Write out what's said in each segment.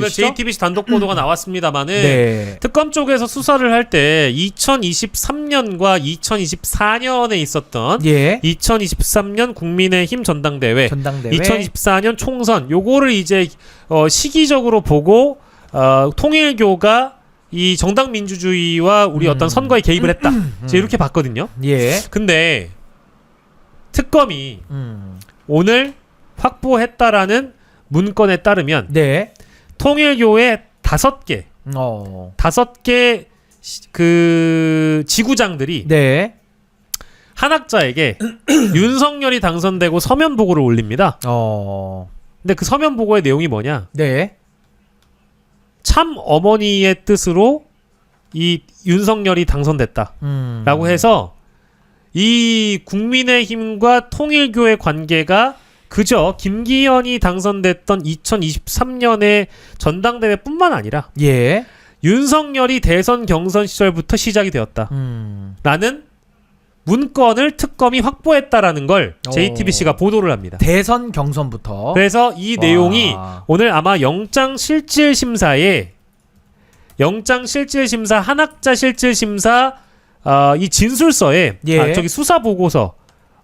오늘 계시죠? JTBC 단독 보도가 나왔습니다만은 네. 특검 쪽에서 수사를 할 때 2023년과 2024년에 있었던 예. 2023년 국민의힘 전당대회, 전당대회 2024년 총선 요거를 이제 어, 시기적으로 보고 어, 통일교가 이 정당 민주주의와 우리 음. 어떤 선거에 개입을 했다. 이제 이렇게 봤거든요. 예. 근데 특검이 음. 오늘 확보했다라는 문건에 따르면 네. 통일교의 다섯 개, 어. 다섯 개그 지구장들이 네. 한 학자에게 윤석열이 당선되고 서면 보고를 올립니다. 어. 근데 그 서면 보고의 내용이 뭐냐? 네. 참 어머니의 뜻으로 이 윤석열이 당선됐다라고 음. 해서 이 국민의힘과 통일교의 관계가 그저 김기현이 당선됐던 2023년의 전당대회뿐만 아니라 예. 윤석열이 대선 경선 시절부터 시작이 되었다라는 음. 문건을 특검이 확보했다라는 걸 오. JTBC가 보도를 합니다. 대선 경선부터 그래서 이 와. 내용이 오늘 아마 영장 실질 심사에 영장 실질 심사 한학자 실질 심사 어, 이 진술서에 예. 아, 저기 수사 보고서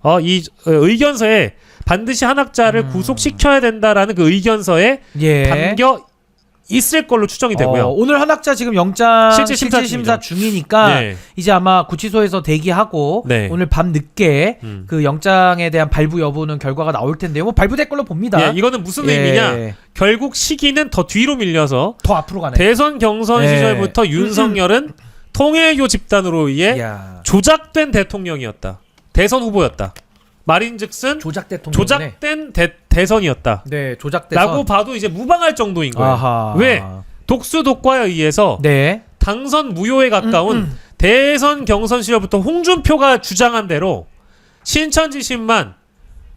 어, 이 어, 의견서에 반드시 한 학자를 음. 구속시켜야 된다라는 그 의견서에 예. 담겨 있을 걸로 추정이 되고요. 어, 오늘 한 학자 지금 영장 실질 심사 심사, 중이니까 네. 이제 아마 구치소에서 대기하고 네. 오늘 밤 늦게 음. 그 영장에 대한 발부 여부는 결과가 나올 텐데요. 뭐 발부될 걸로 봅니다. 예, 이거는 무슨 예. 의미냐? 결국 시기는 더 뒤로 밀려서 더 앞으로 가네. 대선 경선 네. 시절부터 윤석열은 통일교 집단으로 의해 이야. 조작된 대통령이었다. 대선 후보였다. 말인즉슨 조작 대통령. 조작된 대, 대선이었다. 네, 조작 대선. 라고 봐도 이제 무방할 정도인 거예요. 아하. 왜? 독수 독과에 의해서 네. 당선 무효에 가까운 음, 대선 경선 시절부터 홍준표가 주장한 대로 신천지 10만,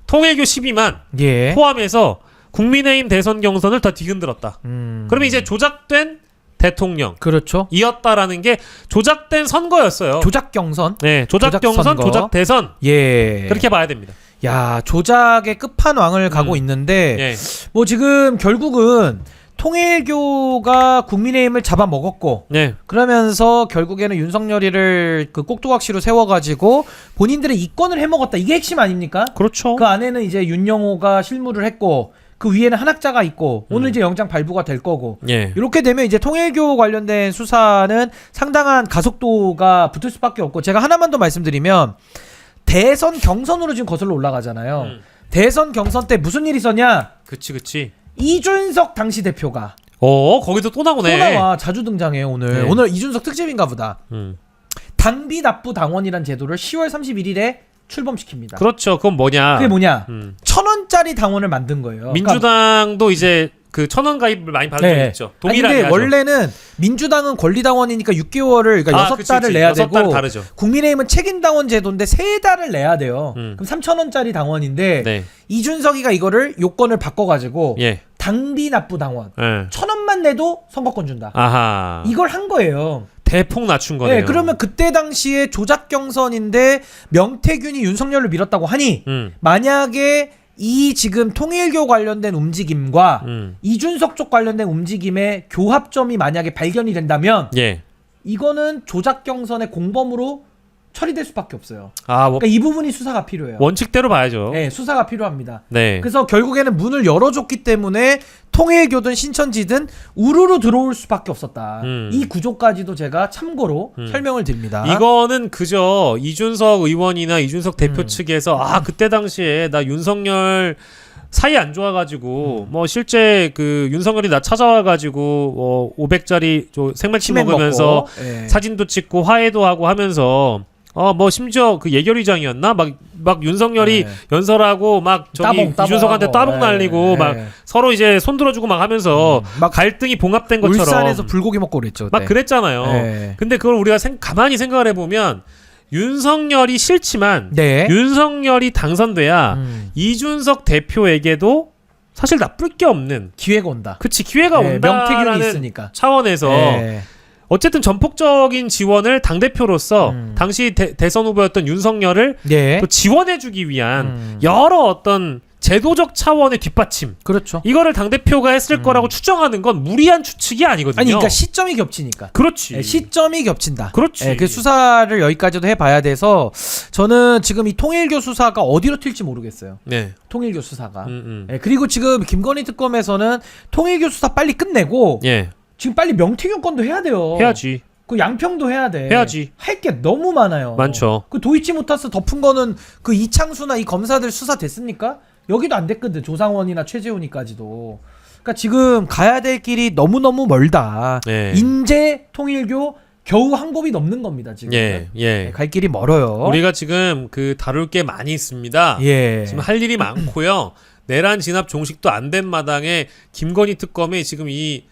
통일교 12만 예. 포함해서 국민의힘 대선 경선을 다 뒤흔들었다. 음. 그러면 이제 조작된 대통령 그렇죠. 이었다라는 게 조작된 선거였어요. 조작 경선. 네, 조작 조작 경선, 선거. 조작 대선 예. 그렇게 봐야 됩니다. 야, 조작의 끝판왕을 가고 음. 있는데 예. 뭐 지금 결국은 통일교가 국민의힘을 잡아먹었고 네. 그러면서 결국에는 윤석열이를 그 꼭두각시로 세워가지고 본인들의 이권을 해먹었다. 이게 핵심 아닙니까? 그렇죠. 그 안에는 이제 윤영호가 실무를 했고 그 위에는 한 학자가 있고 오늘 음. 이제 영장 발부가 될 거고 예. 이렇게 되면 이제 통일교 관련된 수사는 상당한 가속도가 붙을 수밖에 없고 제가 하나만 더 말씀드리면 대선 경선으로 지금 거슬러 올라가잖아요. 음. 대선 경선 때 무슨 일이 있었냐? 그치 그치. 이준석 당시 대표가 어 거기도 또 나오네. 또 나와 자주 등장해요 오늘. 네. 오늘 이준석 특집인가 보다. 음. 당비 납부 당원이란 제도를 10월 31일에 출범시킵니다. 그렇죠. 그건 뭐냐? 그게 뭐냐? 음. 천원 짜리 당원을 만든 거예요. 그러니까 민주당도 이제 그 천원 가입을 많이 적이 네. 있죠. 아니, 동일하게 근데 하죠. 원래는 민주당은 권리당원이니까 6개월을 그러니까 아, 여섯 그치, 달을 그치. 내야 여섯 되고 달 다르죠. 국민의힘은 책임당원 제도인데 세 달을 내야 돼요. 음. 그럼 3천 원짜리 당원인데 네. 이준석이가 이거를 요건을 바꿔가지고 예. 당비 납부 당원 예. 천 원만 내도 선거권 준다. 아하. 이걸 한 거예요. 대폭 낮춘 거네요. 네, 그러면 그때 당시에 조작 경선인데 명태균이 윤석열을 밀었다고 하니 음. 만약에 이 지금 통일교 관련된 움직임과 음. 이준석 쪽 관련된 움직임의 교합점이 만약에 발견이 된다면 예. 이거는 조작 경선의 공범으로 처리될 수밖에 없어요. 아, 뭐, 그러니까 이 부분이 수사가 필요해요. 원칙대로 봐야죠. 네, 수사가 필요합니다. 네. 그래서 결국에는 문을 열어줬기 때문에 통일교든 신천지든 우르르 들어올 수밖에 없었다. 음. 이 구조까지도 제가 참고로 음. 설명을 드립니다. 이거는 그저 이준석 의원이나 이준석 대표 음. 측에서 아 그때 당시에 나 윤석열 사이 안 좋아가지고 음. 뭐 실제 그 윤석열이 나 찾아와가지고 뭐 500짜리 저 생맥주 치맥 먹으면서 먹고, 예. 사진도 찍고 화해도 하고 하면서 어 뭐 심지어 그 예결위장이었나 막 막 윤석열이 네. 연설하고 막 저기 따봉, 따봉 이준석한테 하고. 따봉 예, 날리고 예. 막 서로 이제 손 들어주고 막 하면서 음, 막 갈등이 봉합된 것처럼 울산에서 불고기 먹고 그랬죠. 막 그때. 그랬잖아요. 네. 근데 그걸 우리가 생, 가만히 생각을 해보면 윤석열이 싫지만 네. 윤석열이 당선돼야 음, 이준석 대표에게도 사실 나쁠 게 없는 기회가 온다. 그치 기회가 네, 온다라는 명태균이 있으니까. 차원에서 네. 어쨌든 전폭적인 지원을 당 대표로서 음. 당시 대, 선 후보였던 윤석열을 네. 또 지원해주기 위한 음. 여러 어떤 제도적 차원의 뒷받침 그렇죠. 이거를 당 대표가 했을 음. 거라고 추정하는 건 무리한 추측이 아니거든요. 아니 그러니까 시점이 겹치니까. 그렇지. 예, 시점이 겹친다. 그렇지. 예, 그 수사를 여기까지도 해봐야 돼서 저는 지금 이 통일교 수사가 어디로 튈지 모르겠어요. 네. 통일교 수사가. 음, 음. 예, 그리고 지금 김건희 특검에서는 통일교 수사 빨리 끝내고 예. 지금 빨리 명태균 건도 해야 돼요. 해야지. 그 양평도 해야 돼. 해야지. 할 게 너무 많아요. 많죠. 그 도이치모타스 덮은 거는 그 이창수나 이 검사들 수사 됐습니까? 여기도 안 됐거든. 조상원이나 최재훈이까지도. 그러니까 지금 가야 될 길이 너무 너무 멀다. 네. 인재 통일교 겨우 한 곱이 넘는 겁니다 지금. 예. 예. 네, 갈 길이 멀어요. 우리가 지금 그 다룰 게 많이 있습니다. 예. 지금 할 일이 많고요. 내란 진압 종식도 안 된 마당에 김건희 특검에 지금 이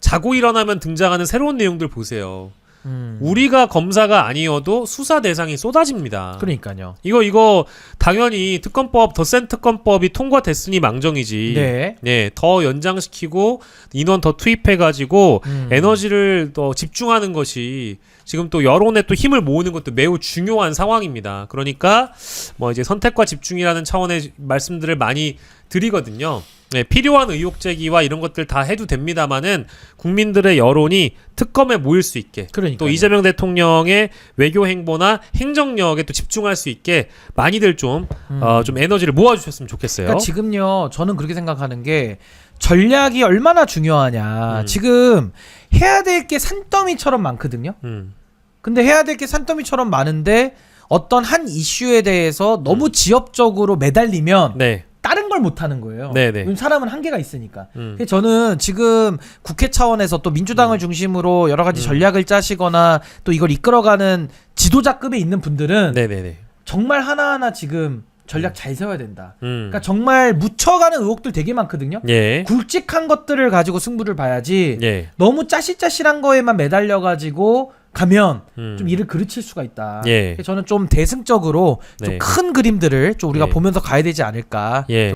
자고 일어나면 등장하는 새로운 내용들 보세요. 음, 우리가 검사가 아니어도 수사 대상이 쏟아집니다. 그러니까요. 이거 이거 당연히 특검법 더센 특검법이 통과됐으니 망정이지. 네. 네, 더 연장시키고 인원 더 투입해가지고 음. 에너지를 더 집중하는 것이 지금 또 여론에 또 힘을 모으는 것도 매우 중요한 상황입니다. 그러니까 뭐 이제 선택과 집중이라는 차원의 말씀들을 많이 드리거든요. 네, 필요한 의혹 제기와 이런 것들 다 해도 됩니다만은 국민들의 여론이 특검에 모일 수 있게 그러니까 또 이재명 대통령의 외교 행보나 행정력에 또 집중할 수 있게 많이들 좀, 어, 좀 에너지를 모아주셨으면 좋겠어요. 음. 그러니까 지금요, 저는 그렇게 생각하는 게 전략이 얼마나 중요하냐. 음. 지금 해야 될 게 산더미처럼 많거든요. 음, 근데 해야 될 게 산더미처럼 많은데 어떤 한 이슈에 대해서 너무 지엽적으로 매달리면 네, 다른 걸 못 하는 거예요. 네, 네. 사람은 한계가 있으니까. 음, 그래서 저는 지금 국회 차원에서 또 민주당을 중심으로 여러 가지 음. 전략을 짜시거나 또 이걸 이끌어가는 지도자급에 있는 분들은 네, 네, 네. 정말 하나하나 지금 전략 잘 세워야 된다. 음, 그러니까 정말 묻혀가는 의혹들 되게 많거든요. 예, 굵직한 것들을 가지고 승부를 봐야지 예, 너무 짜실짜실한 거에만 매달려 가지고 가면 음, 좀 일을 그르칠 수가 있다. 예, 저는 좀 대승적으로 네. 좀 큰 그림들을 좀 우리가 예. 보면서 가야 되지 않을까. 예.